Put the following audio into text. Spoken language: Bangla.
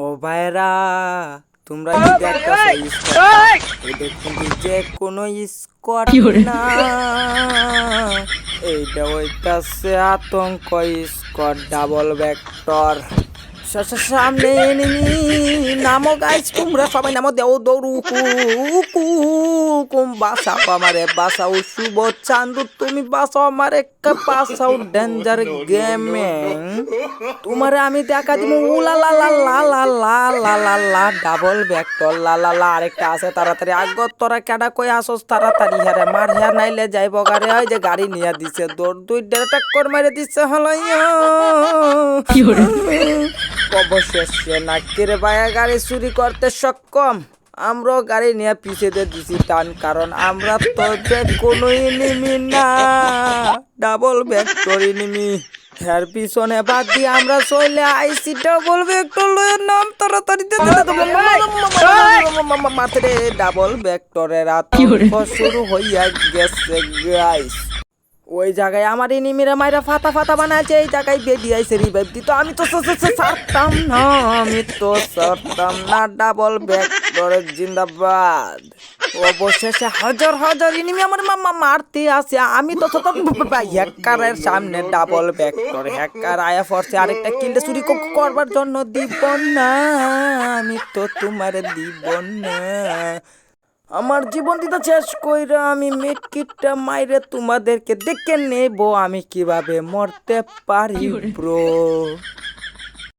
ও ভাইরা তোমরা এটা কিন্তু যে কোনো স্কট না। এইটা ওইটা সে আতঙ্ক স্কট ডাবল ভেক্টর সামনে নামো গাইস তোমরা সবাই নামো দেও দৌড়ু কু কুম বাসাও আমারে বাসাও শুভ চান্দু তুমি বাসাও আমারে বাসাও ডেঞ্জার গেমিং তোমারে আমি দেখা দিব উলা লা লা লা লা লা লা লা লা ডাবল ভেক্টর লা লা লা আরেকটা আছে তাড়াতাড়ি আগত তোরা কেডা কই আসস তাড়াতাড়ি হারে মার হ্যাঁ নাইলে যাইব গাড়ি ওই যে গাড়ি নিয়ে দিছে দৌড় দুই ডেড় টাক্কর মারে দিছে হলাইয়া অবশেষে নাকির বায়া গাড়ি চুরি করতে সক্ষম। আমরাও গাড়ি নিয়ে পিছিয়ে দিছি টান কারণ আমরা তো যে কোনো ইনিমি না। ডাবল ভেক্টর ইনিমি এর পিছনে বাদ দিয়ে আমরা চলে আইসি ডাবল ভেক্টর লয়ের নাম তাড়াতাড়ি দে দে দে মাথে রে ডাবল ভেক্টরের আতঙ্ক শুরু হইয়া গেছে গাইস ওই জায়গায় আমার এনিমিরা মাইরা ফাতা ফাতা বানাইছে, এই জায়গায় বেরিয়ে আইছে রিভাইভ দিত আমি তো স- স- স- ছাড়তাম না, আমি তো সারতাম না ডাবল ব্যাক করে জিন্দাবাদ। অবশেষে হাজার হাজার এনিমি আমার মামা মারতে আসে। আমি তো তো হ্যাকারের সামনে ডাবল ব্যাক করে হ্যাকার আয়া ফরছে আরেকটা কিলটা চুরি করবার জন্য দিব না, আমি তো তোমার দিব না। আমার জীবন দিতে শেষ কইরা আমি মেটকিটটা মাইরে তোমাদেরকে দেখে নেব আমি কীভাবে মরতে পারি ব্রো